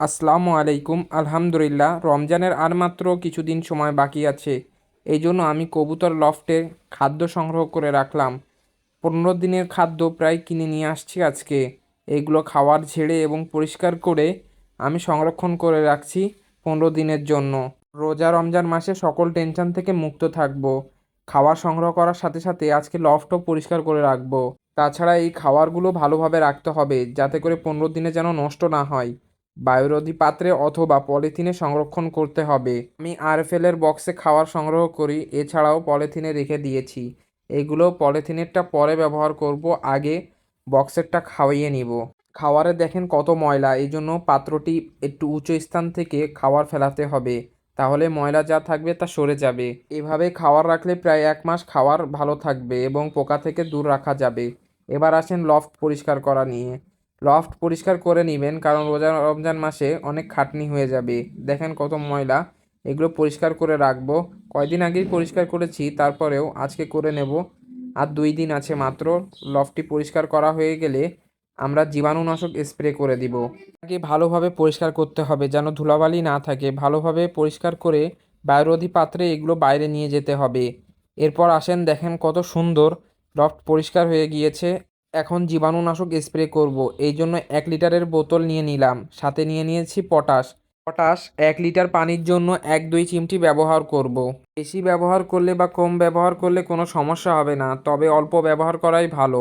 আসসালামু আলাইকুম, আলহামদুলিল্লাহ। রমজানের আর মাত্র কিছুদিন সময় বাকি আছে। এই জন্য আমি কবুতর লফটে খাদ্য সংগ্রহ করে রাখলাম। পনেরো দিনের খাদ্য প্রায় কিনে নিয়ে আসছি আজকে। এগুলো খাওয়ার ঝেড়ে এবং পরিষ্কার করে আমি সংরক্ষণ করে রাখছি পনেরো দিনের জন্য। রোজা রমজান মাসে সকল টেনশন থেকে মুক্ত থাকব। খাবার সংগ্রহ করার সাথে সাথে আজকে লফটও পরিষ্কার করে রাখব। তাছাড়া এই খাবারগুলো ভালোভাবে রাখতে হবে, যাতে করে পনেরো দিনে যেন নষ্ট না হয়। বায়ুরোধী পাত্রে অথবা পলিথিনে সংরক্ষণ করতে হবে। আমি আরএফএলের বক্সে খাবার সংগ্রহ করি, এছাড়াও পলিথিনে রেখে দিয়েছি। এগুলো পলিথিনেরটা পরে ব্যবহার করব, আগে বক্সেরটা খাওয়িয়ে নিব। খাওয়ারে দেখেন কত ময়লা এই জন্য পাত্রটি একটু উঁচু স্থান থেকে খাবার ফেলাতে হবে। তাহলে ময়লা যা থাকবে তা সরে যাবে। এভাবে খাবার রাখলে প্রায় এক মাস খাওয়ার ভালো থাকবে এবং পোকা থেকে দূর রাখা যাবে। এবার আসেন লফট পরিষ্কার করা নিয়ে। লফট পরিষ্কার করে নেবেন, কারণ রোজা রমজান মাসে অনেক খাটনি হয়ে যাবে। দেখেন কত ময়লা। এগুলো পরিষ্কার করে রাখব। কয়দিন আগেই পরিষ্কার করেছি, তারপরেও আজকে করে নেব। আর দুই দিন আছে মাত্র। লফটটি পরিষ্কার করা হয়ে গেলে আমরা জীবাণুনাশক স্প্রে করে দিব। আগে ভালোভাবে পরিষ্কার করতে হবে, যেন ধুলাবালি না থাকে। ভালোভাবে পরিষ্কার করে বায়ুরোধী পাত্রে এগুলো বাইরে নিয়ে যেতে হবে। এরপর আসেন, দেখেন কত সুন্দর লফট পরিষ্কার হয়ে গিয়েছে। এখন জীবাণুনাশক স্প্রে করব। এই জন্য এক লিটারের বোতল নিয়ে নিলাম। সাথে নিয়ে নিয়েছি পটাশ। পটাশ এক লিটার পানির জন্য এক দুই চিমটি ব্যবহার করব। বেশি ব্যবহার করলে বা কম ব্যবহার করলে কোনো সমস্যা হবে না, তবে অল্প ব্যবহার করাই ভালো।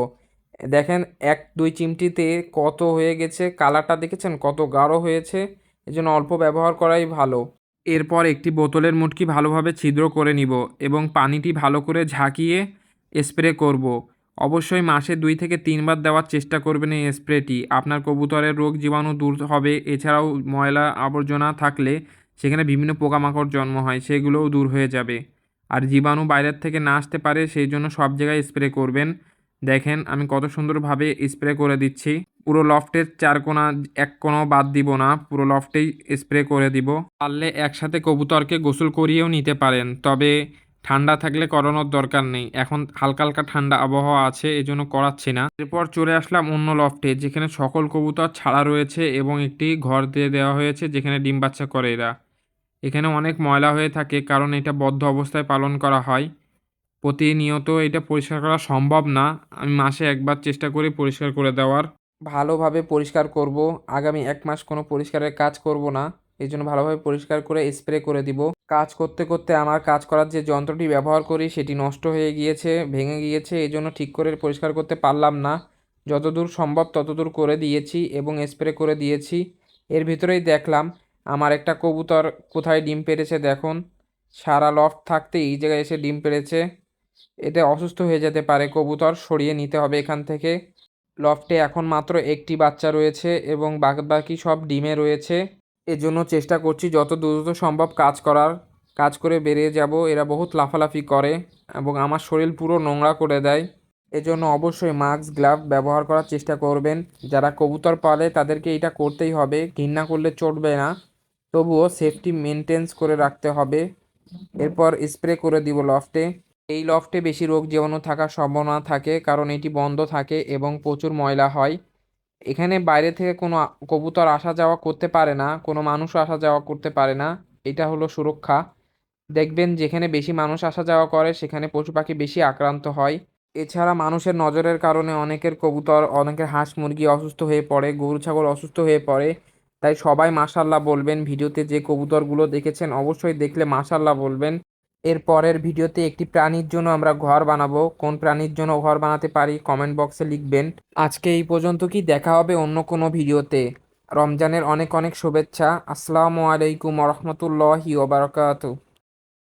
দেখেন, এক দুই চিমটিতে কত হয়ে গেছে, কালারটা দেখেছেন? কত গাঢ় হয়েছে, এজন্য অল্প ব্যবহার করাই ভালো। এরপর একটি বোতলের মুটকি ভালোভাবে ছিদ্র করে নিব এবং পানিটি ভালো করে ঝাঁকিয়ে স্প্রে করব। অবশ্যই মাসে দুই থেকে তিনবার দেওয়ার চেষ্টা করবেন এই স্প্রেটি। আপনার কবুতরের রোগ জীবাণু দূর হবে, এছাড়াও ময়লা আবর্জনা থাকলে সেখানে বিভিন্ন পোকামাকড় জন্ম হয়, সেগুলোও দূর হয়ে যাবে। আর জীবাণু বাইরের থেকে না আসতে পারে, সেই জন্য সব জায়গায় স্প্রে করবেন। দেখেন, আমি কত সুন্দরভাবে স্প্রে করে দিচ্ছি। পুরো লফটের চার কোনা, এক কোনো বাদ দিব না, পুরো লফটেই স্প্রে করে দিব। পারলে একসাথে কবুতরকে গোসল করিয়েও নিতে পারেন। তবে ঠান্ডা থাকলে করানোর দরকার নেই। এখন হালকা হালকা ঠান্ডা আবহাওয়া আছে এই জন্য করাচ্ছি না। এরপর চলে আসলাম অন্য লফটে, যেখানে সকল কবুতর ছাড়া রয়েছে এবং একটি ঘর দিয়ে দেওয়া হয়েছে, যেখানে ডিম বাচ্চা করে এরা। এখানে অনেক ময়লা হয়ে থাকে, কারণ এটা বদ্ধ অবস্থায় পালন করা হয়। প্রতিনিয়ত এটা পরিষ্কার করা সম্ভব না। আমি মাসে একবার চেষ্টা করি পরিষ্কার করে দেওয়ার। ভালোভাবে পরিষ্কার করব। আগামী এক মাস কোনো পরিষ্কারের কাজ করব না। এই জন্য ভালোভাবে পরিষ্কার করে স্প্রে করে দিব। কাজ করতে করতে আমার কাজ করার যে যন্ত্রটি ব্যবহার করি, সেটি নষ্ট হয়ে গিয়েছে, ভেঙে গিয়েছে এই জন্য ঠিক করে পরিষ্কার করতে পারলাম না। যতদূর সম্ভব ততদূর করে দিয়েছি এবং স্প্রে করে দিয়েছি। এর ভিতরেই দেখলাম, আমার একটা কবুতর কোথায় ডিম পেরেছে দেখুন। সারা লফট থাকতে এই জায়গায় এসে ডিম পেরেছে এতে অসুস্থ হয়ে যেতে পারে, কবুতর সরিয়ে নিতে হবে এখান থেকে। লফটে এখন মাত্র একটি বাচ্চা রয়েছে এবং বাকি সব ডিমে রয়েছে। এজন্য চেষ্টা করছি যত দ্রুত সম্ভব কাজ করার, কাজ করে বেরিয়ে যাব। এরা বহুত লাফালাফি করে এবং আমার শরীর পুরো নোংরা করে দেয়। এজন্য অবশ্যই মাস্ক গ্লাভ ব্যবহার করার চেষ্টা করবেন। যারা কবুতর পালে তাদেরকে এটা করতেই হবে, ঘৃণা করলে চটবে না। তবুও সেফটি মেনটেন্স করে রাখতে হবে। এরপর স্প্রে করে দিব লফটে। এই লফটে বেশি রোগ জীবাণু থাকার সম্ভাবনা থাকে, কারণ এটি বন্ধ থাকে এবং প্রচুর ময়লা হয়। এখানে বাইরে থেকে কোনো কবুতর আসা যাওয়া করতে পারে না, কোনো মানুষ আসা যাওয়া করতে পারে না। এটা হলো সুরক্ষা। দেখবেন যেখানে বেশি মানুষ আসা যাওয়া করে, সেখানে পশু পাখি বেশি আক্রান্ত হয়। এছাড়া মানুষের নজরের কারণে অনেকের কবুতর, অনেকের হাঁস মুরগি অসুস্থ হয়ে পড়ে, গরু, ছাগল অসুস্থ হয়ে পড়ে। তাই সবাই মাশাল্লাহ বলবেন, ভিডিওতে যে কবুতরগুলো দেখেছেন, অবশ্যই দেখলে মাশাল্লাহ বলবেন। এর পরের ভিডিওতে একটি প্রাণীর জন্য আমরা ঘর বানাবো। কোন প্রাণীর জন্য ঘর বানাতে পারি কমেন্ট বক্সে লিখবেন। আজকে এই পর্যন্ত কি, দেখা হবে অন্য কোনো ভিডিওতে। রমজানের অনেক অনেক শুভেচ্ছা। আসসালামু আলাইকুম রহমতুল্লাহি ওবরাকাতু